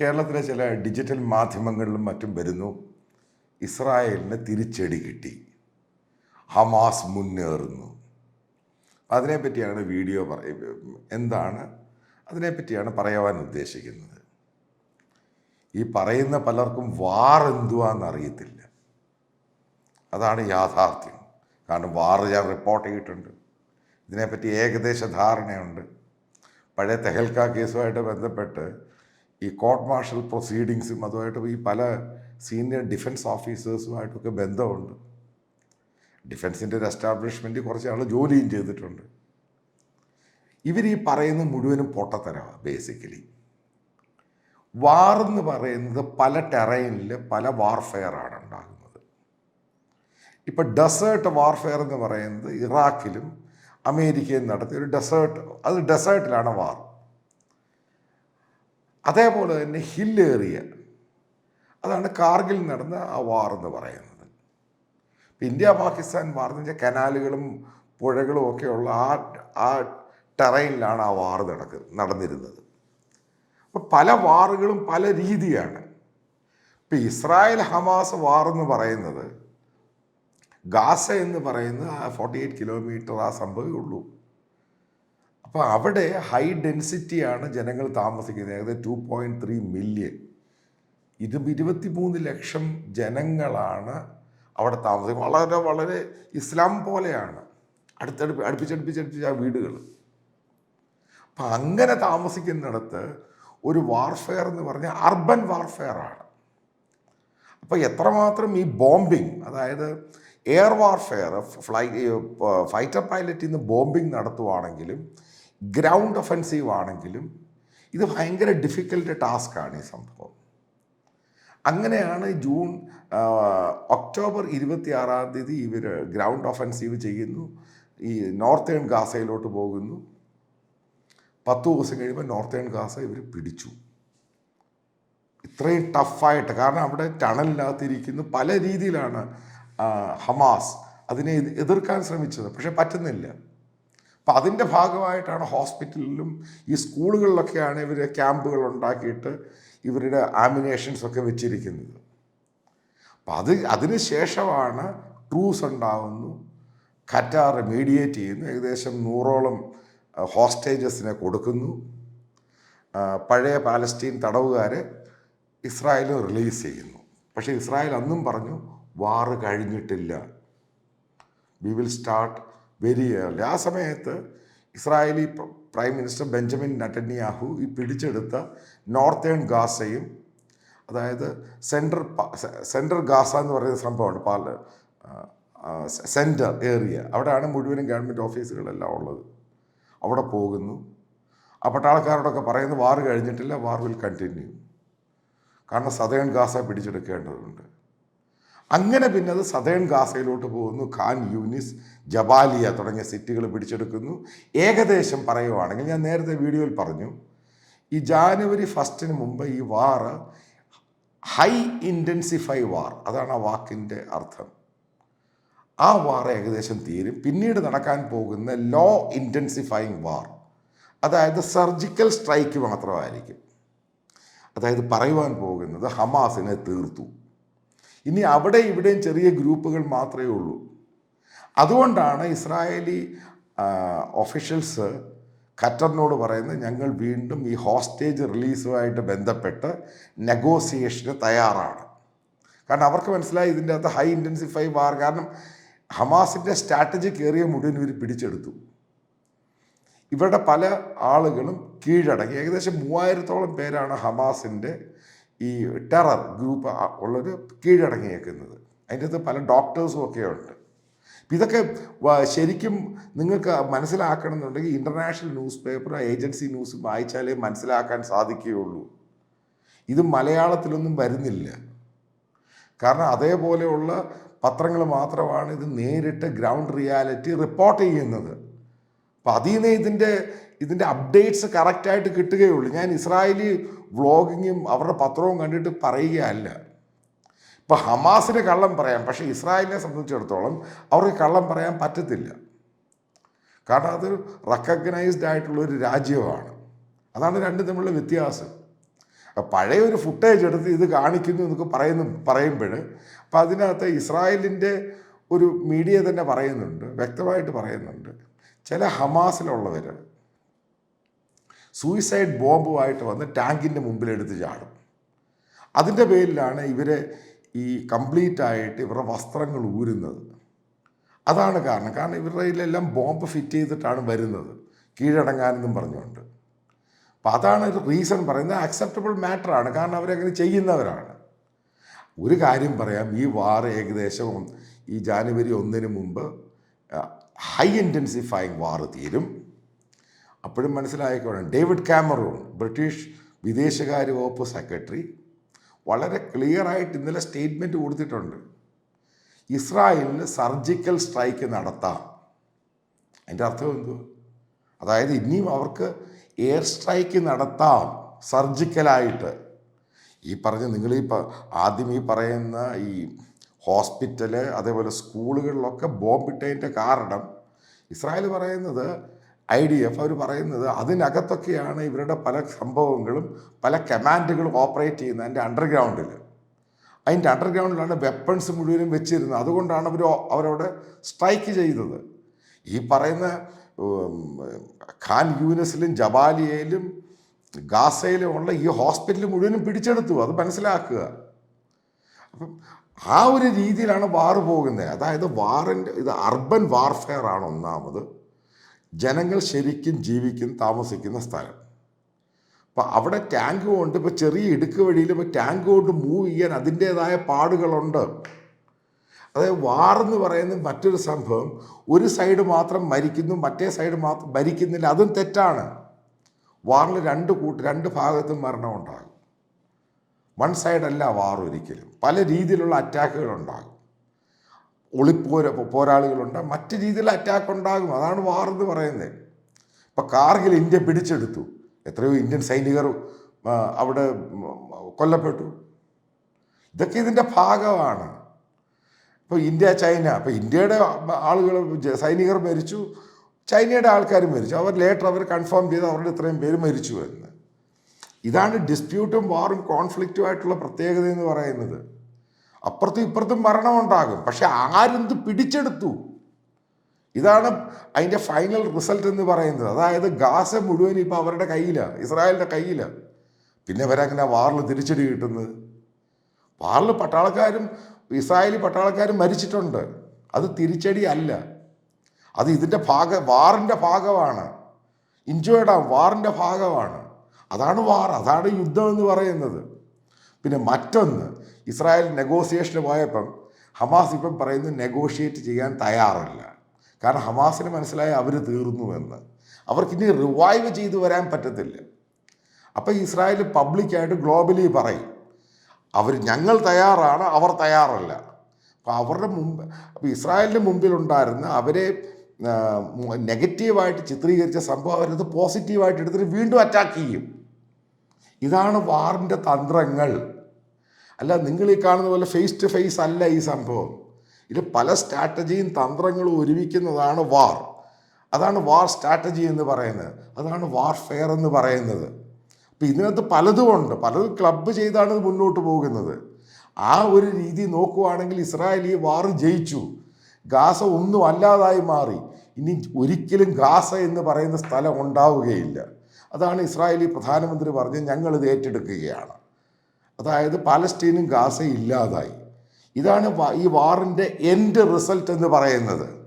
കേരളത്തിലെ ചില ഡിജിറ്റൽ മാധ്യമങ്ങളിലും മറ്റും വരുന്നു. ഇസ്രായേലിന് തിരിച്ചടി കിട്ടി. ഹമാസ് മുന്നേറുന്നു. അതിനെപ്പറ്റിയാണ് വീഡിയോ പറ എന്താണ് അതിനെപ്പറ്റിയാണ് പറയുവാൻ ഉദ്ദേശിക്കുന്നത്. ഈ പറയുന്ന പലർക്കും വാർ എന്തുവാന്ന് അറിയത്തില്ല. അതാണ് യാഥാർത്ഥ്യം. കാരണം വാർ ഞാൻ റിപ്പോർട്ട് ചെയ്തിട്ടുണ്ട്. ഇതിനെപ്പറ്റി ഏകദേശ ധാരണയുണ്ട്. പഴയ തെഹൽക്ക കേസുമായിട്ട് ബന്ധപ്പെട്ട് ഈ കോർട്ട് മാർഷൽ പ്രൊസീഡിങ്സും അതുമായിട്ട് ഈ പല സീനിയർ ഡിഫൻസ് ഓഫീസേഴ്സുമായിട്ടൊക്കെ ബന്ധമുണ്ട്. ഡിഫൻസിന്റെ ഒരു എസ്റ്റാബ്ലിഷ്മെന്റ് കുറച്ച് ആൾ ജോലിയും ചെയ്തിട്ടുണ്ട്. ഇവർ ഈ പറയുന്ന മുഴുവനും പൊട്ടത്തരമാണ് ബേസിക്കലി വാർ എന്ന് പറയുന്നത് പല ടെറൈനിൽ പല വാർഫെയറാണ് ഉണ്ടാകുന്നത്. ഇപ്പം ഡെസേർട്ട് വാർഫെയർ എന്ന് പറയുന്നത് ഇറാഖിലും അമേരിക്കയും നടത്തിയ ഒരു ഡെസേർട്ട് അത് ഡെസേർട്ടിലാണ് വാർ അതേപോലെ തന്നെ ഹില്ലേറിയ. അതാണ് കാർഗിൽ നടന്ന ആ വാർ എന്ന് പറയുന്നത്. ഇന്ത്യ പാകിസ്ഥാൻ വാർ എന്ന് വെച്ചാൽ കനാലുകളും പുഴകളും ഒക്കെയുള്ള ആ ആ ടെറൈനിലാണ് ആ വാർ നടക്ക നടന്നിരുന്നത്. അപ്പം പല വാറുകളും പല രീതിയാണ്. ഇപ്പം ഇസ്രായേൽ ഹമാസ് വാർ എന്ന് പറയുന്നത് ഗാസ എന്ന് പറയുന്ന ഫോർട്ടി എയ്റ്റ് കിലോമീറ്റർ ആ സംഭവമേ ഉള്ളൂ. അപ്പോൾ അവിടെ ഹൈ ഡെൻസിറ്റിയാണ് ജനങ്ങൾ താമസിക്കുന്നത്. ഏകദേശം ടു പോയിന്റ് ത്രീ മില്യൺ ഇത് ഇരുപത്തി മൂന്ന് ലക്ഷം ജനങ്ങളാണ് അവിടെ താമസിക്കുന്നത്. വളരെ വളരെ ഇസ്ലാം പോലെയാണ്. അടുത്തടുപ്പ് അടുപ്പിച്ചടുപ്പിച്ചടുപ്പിച്ച് ആ വീടുകൾ അപ്പം അങ്ങനെ താമസിക്കുന്നിടത്ത് ഒരു വാർഫെയർ എന്ന് പറഞ്ഞാൽ അർബൻ വാർഫെയർ ആണ്. അപ്പോൾ എത്രമാത്രം ഈ ബോംബിങ് അതായത് എയർ വാർഫെയർ ഫ്ലൈ ഫൈറ്റർ പൈലറ്റിൽ നിന്ന് ബോംബിങ് നടത്തുവാണെങ്കിലും ഗ്രൗണ്ട് ഒഫൻസീവ് ആണെങ്കിലും ഇത് ഭയങ്കര ഡിഫിക്കൽട്ട് ടാസ്ക്കാണ് ഈ സംഭവം. അങ്ങനെയാണ് ജൂൺ ഒക്ടോബർ ഇരുപത്തി ആറാം തീയതി ഇവർ ഗ്രൗണ്ട് ഒഫൻസീവ് ചെയ്യുന്നു. ഈ നോർത്തേൺ ഗാസയിലോട്ട് പോകുന്നു. പത്ത് ദിവസം കഴിയുമ്പോൾ നോർത്തേൺ ഗാസ ഇവർ പിടിച്ചു. ഇത്രയും ടഫായിട്ട് കാരണം അവിടെ ടണലിനകത്തിരിക്കുന്നു. പല രീതിയിലാണ് ഹമാസ് അതിനെ എതിർക്കാൻ ശ്രമിച്ചത്. പക്ഷെ പറ്റുന്നില്ല. അപ്പം അതിന്റെ ഭാഗമായിട്ടാണ് ഹോസ്പിറ്റലിലും ഈ സ്കൂളുകളിലൊക്കെയാണ് ഇവർ ക്യാമ്പുകൾ ഉണ്ടാക്കിയിട്ട് ഇവരുടെ ആമിനേഷൻസ് ഒക്കെ വെച്ചിരിക്കുന്നത്. അപ്പം അത് അതിന് ശേഷമാണ് ട്രൂസ് ഉണ്ടാവുന്നു. കറ്റാർ മീഡിയേറ്റ് ചെയ്യുന്നു. ഏകദേശം നൂറോളം ഹോസ്റ്റേജസിനെ കൊടുക്കുന്നു. പഴയ പാലസ്റ്റീൻ തടവുകാരെ ഇസ്രായേൽ റിലീസ് ചെയ്യുന്നു. പക്ഷേ ഇസ്രായേൽ അന്നും പറഞ്ഞു വാറ് കഴിഞ്ഞിട്ടില്ല. വി വിൽ സ്റ്റാർട്ട് ഏർലി ആ സമയത്ത് Israeli prime minister Benjamin Netanyahu ഈ പിടിച്ചെടുത്ത നോർത്തേൺ ഗാസയും അതായത് സെൻട്രൽ സെൻട്രൽ ഗാസ എന്ന് പറയുന്ന സംഭവമാണ് പാല സെന്റർ ഏരിയ. അവിടെയാണ് മുഴുവനും ഗവൺമെന്റ് ഓഫീസുകളെല്ലാം ഉള്ളത്. അവിടെ പോകുന്നു. ആ പട്ടാളക്കാരോടൊക്കെ പറയുന്നത് വാർ കഴിഞ്ഞിട്ടില്ല വാർ വിൽ കണ്ടിന്യൂ. കാരണം സതേൺ ഗാസ പിടിച്ചെടുക്കേണ്ടതുണ്ട്. അങ്ങനെ പിന്നെ അത് സതേൺ ഗാസയിലോട്ട് പോകുന്നു ഖാൻ യൂനിസ് ജബാലിയ തുടങ്ങിയ സിറ്റികൾ പിടിച്ചെടുക്കുന്നു. ഏകദേശം പറയുവാണെങ്കിൽ ഞാൻ നേരത്തെ വീഡിയോയിൽ പറഞ്ഞു ഈ ജാനുവരി ഫസ്റ്റിന് മുമ്പ് ഈ വാർ ഹൈ ഇന്റൻസിഫൈ വാർ അതാണ് ആ വാക്കിന്റെ അർത്ഥം. ആ വാർ ഏകദേശം തീരും. പിന്നീട് നടക്കാൻ പോകുന്ന ലോ ഇന്റൻസിഫൈങ് വാർ അതായത് സർജിക്കൽ സ്ട്രൈക്ക് മാത്രമായിരിക്കും. അതായത് പറയുവാൻ പോകുന്നത് ഹമാസിനെ തീർത്തു. ഇനി അവിടെ ഇവിടെയും ചെറിയ ഗ്രൂപ്പുകൾ മാത്രമേ ഉള്ളൂ. അതുകൊണ്ടാണ് ഇസ്രായേലി ഒഫീഷ്യൽസ് ഖത്തറിനോട് പറയുന്നത് ഞങ്ങൾ വീണ്ടും ഈ ഹോസ്റ്റേജ് റിലീസുമായിട്ട് ബന്ധപ്പെട്ട് നെഗോസിയേഷന് തയ്യാറാണ്. കാരണം അവർക്ക് മനസ്സിലായി ഇതിന്റെ അകത്ത് ഹൈ ഇന്റൻസിഫൈ വാർ കാരണം ഹമാസിന്റെ സ്ട്രാറ്റജി കയറിയ മുഴുവൻ ഇവർ പിടിച്ചെടുത്തു. ഇവരുടെ പല ആളുകളും കീഴടങ്ങി. ഏകദേശം മൂവായിരത്തോളം പേരാണ് ഹമാസിന്റെ ഈ ടെറർ ഗ്രൂപ്പ് ഉള്ളൊരു കീഴടങ്ങിയേക്കുന്നത്. അതിന്റെ അകത്ത് പല ഡോക്ടേഴ്സും ഒക്കെ ഉണ്ട്. ഇതൊക്കെ ശരിക്കും നിങ്ങൾക്ക് മനസ്സിലാക്കണമെന്നുണ്ടെങ്കിൽ international news paper agency news വായിച്ചാലേ മനസ്സിലാക്കാൻ സാധിക്കുകയുള്ളൂ. ഇത് മലയാളത്തിലൊന്നും വരുന്നില്ല. കാരണം അതേപോലെയുള്ള പത്രങ്ങൾ മാത്രമാണ് ഇത് നേരിട്ട് ഗ്രൗണ്ട് റിയാലിറ്റി റിപ്പോർട്ട് ചെയ്യുന്നത്. അപ്പം അതിൽ നിന്ന് ഇതിന്റെ ഇതിന്റെ അപ്ഡേറ്റ്സ് കറക്റ്റായിട്ട് കിട്ടുകയുള്ളൂ. ഞാൻ ഇസ്രായേലി വ്ളോഗിങ്ങും അവരുടെ പത്രവും കണ്ടിട്ട് പറയുകയല്ല. ഇപ്പം ഹമാസിന് കള്ളം പറയാം പക്ഷേ ഇസ്രായേലിനെ സംബന്ധിച്ചിടത്തോളം അവർക്ക് കള്ളം പറയാൻ പറ്റത്തില്ല. കാരണം അത് റെക്കഗ്നൈസ്ഡ് ആയിട്ടുള്ള ഒരു രാജ്യമാണ്. അതാണ് രണ്ടും തമ്മിലുള്ള വ്യത്യാസം. പഴയ ഒരു ഫുട്ടേജ് എടുത്ത് ഇത് കാണിക്കുന്നു എന്നൊക്കെ പറയുന്നു പറയുമ്പോൾ അപ്പം അതിനകത്ത് ഇസ്രായേലിന്റെ ഒരു മീഡിയ തന്നെ പറയുന്നുണ്ട് വ്യക്തമായിട്ട് പറയുന്നുണ്ട്. ചില ഹമാസിലുള്ളവർ സൂയിസൈഡ് ബോംബുമായിട്ട് വന്ന് ടാങ്കിന്റെ മുമ്പിലെടുത്ത് ചാടും. അതിന്റെ പേരിലാണ് ഇവരെ ഈ കംപ്ലീറ്റ് ആയിട്ട് ഇവരുടെ വസ്ത്രങ്ങൾ ഊരുന്നത്. അതാണ് കാരണം. കാരണം ഇവരുടെ ഇതിലെല്ലാം ബോംബ് ഫിറ്റ് ചെയ്തിട്ടാണ് വരുന്നത്. കീഴടങ്ങാനെന്നും പറഞ്ഞുകൊണ്ട്. അപ്പം അതാണ് ഒരു റീസൺ പറയുന്നത്. അക്സെപ്റ്റബിൾ മാറ്ററാണ് കാരണം അവരങ്ങനെ ചെയ്യുന്നവരാണ്. ഒരു കാര്യം പറയാം. ഈ വാർ ഏകദേശം ഈ ജാനുവരി ഒന്നിന് മുമ്പ് ഹൈ ഇന്റൻസിഫൈങ് വാർ തീരും. അപ്പോഴും മനസ്സിലായിക്കോണം ഡേവിഡ് കാമറൂൺ ബ്രിട്ടീഷ് വിദേശകാര്യ വകുപ്പ് സെക്രട്ടറി വളരെ ക്ലിയറായിട്ട് ഇന്നലെ സ്റ്റേറ്റ്മെന്റ് കൊടുത്തിട്ടുണ്ട്. ഇസ്രായേലിന് സർജിക്കൽ സ്ട്രൈക്ക് നടത്താം. അതിന്റെ അർത്ഥം എന്തോ അതായത് ഇനിയും അവർക്ക് എയർ സ്ട്രൈക്ക് നടത്താം സർജിക്കലായിട്ട്. ഈ പറഞ്ഞ നിങ്ങൾ ഈ ആദ്യം ഈ പറയുന്ന ഈ ഹോസ്പിറ്റൽ അതേപോലെ സ്കൂളുകളിലൊക്കെ ബോംബിട്ടതിന്റെ കാരണം ഇസ്രായേൽ പറയുന്നത് ഐ ഡി എഫ് അവർ പറയുന്നത് അതിനകത്തൊക്കെയാണ് ഇവരുടെ പല സംഭവങ്ങളും പല കമാൻഡുകളും ഓപ്പറേറ്റ് ചെയ്യുന്നത് അതിന്റെ അണ്ടർഗ്രൗണ്ടിൽ. അതിന്റെ അണ്ടർഗ്രൗണ്ടിലാണ് വെപ്പൺസ് മുഴുവനും വെച്ചിരുന്നത്. അതുകൊണ്ടാണ് അവർ അവരവിടെ സ്ട്രൈക്ക് ചെയ്തത്. ഈ പറയുന്ന ഖാൻ യൂനസിലും ജബാലിയയിലും ഗാസയിലും ഉള്ള ഈ ഹോസ്പിറ്റൽ മുഴുവനും പിടിച്ചെടുത്തു. അത് മനസ്സിലാക്കുക. അപ്പം ആ ഒരു രീതിയിലാണ് വാർ പോകുന്നത്. അതായത് വാറിന്റെ ഇത് അർബൻ വാർഫെയർ ആണ് ഒന്നാമത്. ജനങ്ങൾ ശരിക്കും ജീവിക്കും താമസിക്കുന്ന സ്ഥലം. അപ്പം അവിടെ ടാങ്ക് കൊണ്ട് ഇപ്പോൾ ചെറിയ ഇടുക്ക് വഴിയിൽ ഇപ്പോൾ ടാങ്ക് കൊണ്ട് മൂവ് ചെയ്യാൻ അതിന്റേതായ പാടുകളുണ്ട്. അതായത് വാറെന്ന് പറയുന്ന മറ്റൊരു സംഭവം ഒരു സൈഡ് മാത്രം മരിക്കുന്നു മറ്റേ സൈഡ് മാത്രം മരിക്കുന്നില്ല അതും തെറ്റാണ്. വാറിൽ രണ്ട് കൂട്ട് രണ്ട് ഭാഗത്തും മരണം ഉണ്ടാകും. വൺ സൈഡല്ല വാർ ഒരിക്കലും. പല രീതിയിലുള്ള അറ്റാക്കുകൾ ഉണ്ടാകും. ഒളിപ്പോര പോരാളികളുണ്ട്. മറ്റു രീതിയിൽ അറ്റാക്ക് ഉണ്ടാകും. അതാണ് വാർ എന്ന് പറയുന്നത്. ഇപ്പം കാർഗിൽ ഇന്ത്യ പിടിച്ചെടുത്തു. എത്രയോ ഇന്ത്യൻ സൈനികർ അവിടെ കൊല്ലപ്പെട്ടു. ഇതൊക്കെ ഇതിന്റെ ഭാഗമാണ്. ഇപ്പോൾ ഇന്ത്യ ചൈന ഇപ്പോൾ ഇന്ത്യയുടെ ആളുകൾ സൈനികർ മരിച്ചു. ചൈനയുടെ ആൾക്കാർ മരിച്ചു. അവർ ലേറ്റർ അവർ കൺഫേം ചെയ്ത് അവരുടെ ഇത്രയും പേര് മരിച്ചു എന്ന്. ഇതാണ് ഡിസ്പ്യൂട്ടും വാറും കോൺഫ്ലിക്റ്റും ആയിട്ടുള്ള പ്രത്യേകത എന്ന് പറയുന്നത്. അപ്പുറത്തും ഇപ്പുറത്തും മരണമുണ്ടാകും. പക്ഷെ ആരെന്ത് പിടിച്ചെടുത്തു? ഇതാണ് അതിന്റെ ഫൈനൽ റിസൾട്ട് എന്ന് പറയുന്നത്. അതായത് ഗാസ മുഴുവൻ ഇപ്പോൾ അവരുടെ കയ്യിലാണ് ഇസ്രായേലിന്റെ കയ്യിലാണ് പിന്നെ അവരങ്ങനെ വാറിൽ തിരിച്ചടി കിട്ടുന്നത്? വാറിൽ പട്ടാളക്കാരും ഇസ്രായേലി പട്ടാളക്കാരും മരിച്ചിട്ടുണ്ട്. അത് തിരിച്ചടി അല്ല. അത് ഇതിന്റെ ഭാഗ വാറിന്റെ ഭാഗമാണ്. ഇഞ്ചോയിഡാ വാറിന്റെ ഭാഗമാണ്. അതാണ് വാർ അതാണ് യുദ്ധം എന്ന് പറയുന്നത്. പിന്നെ മറ്റൊന്ന് ഇസ്രായേൽ നെഗോസിയേഷന് പോയപ്പം ഹമാസ് ഇപ്പം പറയുന്നത് നെഗോഷിയേറ്റ് ചെയ്യാൻ തയ്യാറല്ല. കാരണം ഹമാസിന് മനസ്സിലായി അവർ തീർന്നു എന്ന് അവർക്കിനി റിവൈവ് ചെയ്തു വരാൻ പറ്റത്തില്ല. അപ്പോൾ ഇസ്രായേൽ പബ്ലിക്കായിട്ട് ഗ്ലോബലി പറയും അവർ ഞങ്ങൾ തയ്യാറാണ് അവർ തയ്യാറല്ല. അപ്പോൾ അവരുടെ മുമ്പ് അപ്പോൾ ഇസ്രായേലിന്റെ മുമ്പിലുണ്ടായിരുന്ന അവരെ നെഗറ്റീവായിട്ട് ചിത്രീകരിച്ച സംഭവം അവരത് പോസിറ്റീവായിട്ട് എടുത്തിട്ട് വീണ്ടും അറ്റാക്ക് ചെയ്യും. ഇതാണ് വാറിന്റെ തന്ത്രങ്ങൾ. അല്ല നിങ്ങൾ ഈ കാണുന്ന പോലെ ഫേസ് ടു ഫേസ് അല്ല ഈ സംഭവം. ഇത് പല സ്ട്രാറ്റജിയും തന്ത്രങ്ങളും ഒരുമിക്കുന്നതാണ് വാർ അതാണ് വാർ സ്ട്രാറ്റജി എന്ന് പറയുന്നത്. അതാണ് വാർഫെയർ എന്ന് പറയുന്നത്. അപ്പം ഇതിനകത്ത് പലതുമുണ്ട് പലതും ക്ലബ്ബ് ചെയ്താണ് ഇത് മുന്നോട്ട് പോകുന്നത്. ആ ഒരു രീതി നോക്കുവാണെങ്കിൽ ഇസ്രായേൽ ഈ വാർ ജയിച്ചു. ഗാസ ഒന്നും അല്ലാതായി മാറി. ഇനി ഒരിക്കലും ഗാസ എന്ന് പറയുന്ന സ്ഥലം ഉണ്ടാവുകയില്ല. അതാണ് ഇസ്രായേലി പ്രധാനമന്ത്രി പറഞ്ഞ് ഞങ്ങളിത് ഏറ്റെടുക്കുകയാണ്. അതായത് പാലസ്തീനും ഗാസയും ഇല്ലാതായി. ഇതാണ് ഈ വാറിന്റെ എൻഡ് റിസൾട്ട് എന്ന് പറയുന്നത്.